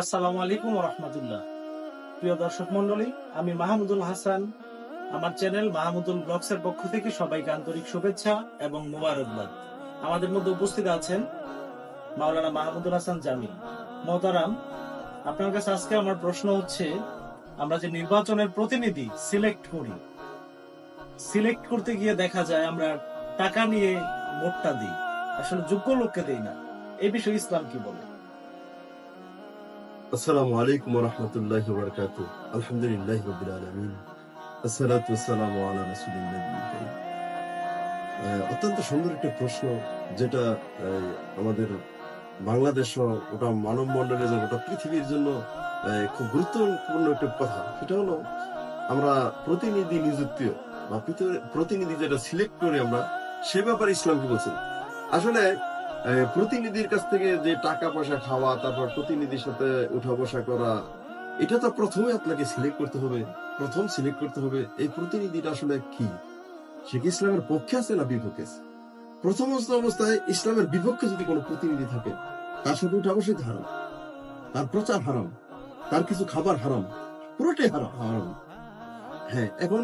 আসসালামু আলাইকুম রহমতুল্লাহ। প্রিয় দর্শক মন্ডলী আমি মাহমুদুল হাসান। আমার চ্যানেল মাহমুদুল ব্লগস এর পক্ষ থেকে সবাইকে আন্তরিক শুভেচ্ছা এবং মোবারকবাদ। আমাদের মধ্যে উপস্থিত আছেন মাওলানা মাহমুদুল হাসান জামি মহতারাম, আপনার কাছে আজকে আমার প্রশ্ন হচ্ছে, আমরা যে নির্বাচনের প্রতিনিধি সিলেক্ট করি, সিলেক্ট করতে গিয়ে দেখা যায় আমরা টাকা নিয়ে ভোটটা দিই। আসলে যোগ্য লোককে দেই না। এই বিষয়ে ইসলাম কি বলে? আসসালামু আলাইকুম রাহমাতুল্লাহি ওয়া বারাকাতুহু। আলহামদুলিল্লাহি আসসালাতু ওয়াসসালামু আলা অত্যন্ত সুন্দর একটা প্রশ্ন যেটা আমাদের বাংলাদেশ ওটা মানব ওটা পৃথিবীর জন্য খুব গুরুত্বপূর্ণ একটা কথা, সেটা হলো আমরা প্রতিনিধি নিযুক্তি বা প্রতিনিধি যেটা সিলেক্ট করে আমরা, সে ব্যাপারে ইসলাম কি বলছেন আসলে প্রতিনিধির কাছ থেকে যে টাকা পয়সা খাওয়া, তারপর প্রতিনিধির সাথে উঠা বসা করা, এটা তো প্রথমে আপনাকে সিলেক্ট করতে হবে। প্রথম সিলেক্ট করতে হবে, এই প্রতিনিধিটা আসলে কি? সে কি ইসলামের পক্ষে আছে না বিপক্ষে আছে? প্রথম অবস্থায় ইসলামের বিপক্ষে যদি কোনো প্রতিনিধি থাকে, তার সাথে উঠা বসে হারাম। তার প্রচার হারাম, তার কিছু খাবার হারাম, পুরোটাই হারাম। হারাম। হ্যাঁ এখন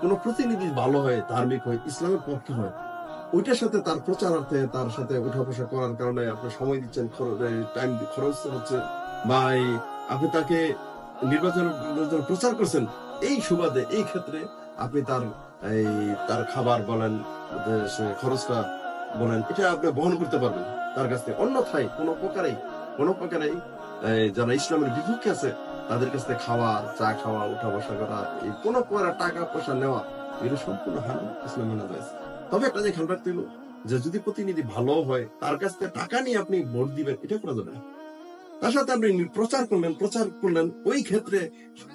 কোন প্রতিনিধি ভালো হয়, ধার্মিক হয়, ইসলামের পক্ষে হয় ওইটার সাথে তার প্রচারার্থে তার সাথে উঠা বসা করার কারণে আপনি সময় দিচ্ছেন টাইম খরচ হচ্ছে। বা আপনি তাকে নির্বাচনের প্রচার করছেন, এই সুবাদে, এই ক্ষেত্রে আপনি তার, এই, তার খাবার বলেন খরচটা বলেন, এটা আপনি বহন করতে পারবেন তার কাছ থেকে। অন্যথায় কোনো প্রকারেই কোনো প্রকারেই যারা ইসলামের বিপক্ষে আছে, তাদের কাছ থেকে খাওয়া, চা খাওয়া উঠা বসা করা, এই কোনো প্রকার টাকা পয়সা নেওয়া, এটা সম্পূর্ণ হারাম। ইসলাম যায়। তবে একটা যে খেয়াল রাখতে হলো যে যদি প্রতিনিধি ভালো হয়, তার কাছ থেকে টাকা নিয়ে আপনি ভোট দিবেন, এটা করা যাবে তার সাথে আপনি প্রচার করলেন প্রচার করলেন, ওই ক্ষেত্রে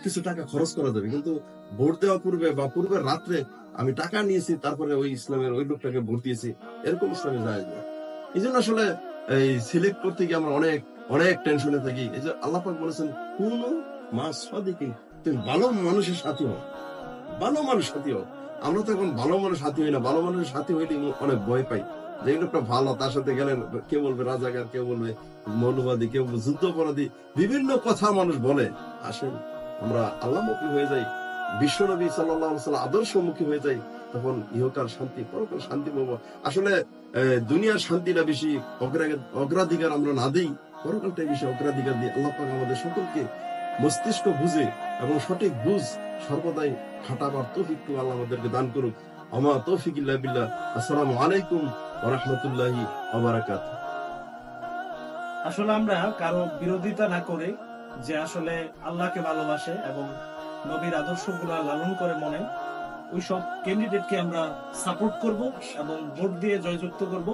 কিছু টাকা খরচ করা যাবে। কিন্তু ভোট দেওয়া পূর্বে বা পূর্বের রাত্রে আমি টাকা নিয়েছি, তারপরে ওই ইসলামের ওই লোকটাকে ভোট দিয়েছি, এরকম ইসলামে যায় না। এই জন্য আসলে এই সিলেক্ট করতে গিয়ে আমরা অনেক অনেক টেনশনে থাকি। এই যে আল্লাহ পাক বলেছেন কোন মা সাদিকে তুমি ভালো মানুষের সাথী হও। ভালো মানুষ সাথী হও। আমরা তো এখন ভালো মানুষ সাথী হই না। ভালো মানুষের সাথী হইলে অনেক ভয় পাই। যে লোকটা ভালো, তার সাথে গেলেন কেউ বলবে রাজাকার, কেউ বলবে মৌলবাদী, কেউ বলবে যুদ্ধপরাধী, বিভিন্ন কথা মানুষ বলে। আসেন, আমরা আল্লাহমুখী হয়ে যাই। বিশ্বনবী সাল্লাহ আদর্শমুখী হয়ে যাই। তখন ইহকার শান্তি, পরকাল শান্তি পাবো। আসলে দুনিয়ার শান্তিটা বেশি অগ্রা- অগ্রাধিকার আমরা না দিই। পরকালটাই বেশি অগ্রাধিকার দিই আল্লাহ আমাদের সকলকে মস্তিষ্ক বুঝে এবং সঠিক বুঝ সর্বদাই খাটাবার তৌফিক তো আল্লাহ আমাদেরকে দান করুক। আমা তৌফিক ইল্লা বিল্লাহ। আসসালামু আলাইকুম ওয়া রাহমাতুল্লাহি ওয়া বারাকাতুহু। আসলে আমরা কারও বিরোধিতা না করে যে আসলে আল্লাহকে ভালোবাসে এবং নবীর আদর্শগুলো লালন করে মনে ওই সব ক্যান্ডিডেটকে আমরা সাপোর্ট করব এবং ভোট দিয়ে জয়যুক্ত করব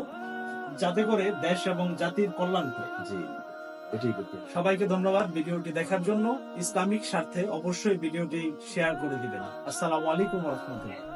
যাতে করে দেশ এবং জাতির কল্যাণ হয়। জি। সবাইকে ধন্যবাদ ভিডিওটি দেখার জন্য। ইসলামিক স্বার্থে অবশ্যই ভিডিওটি শেয়ার করে দিবেন। আসসালামু আলাইকুম রহমতুল্লাহ।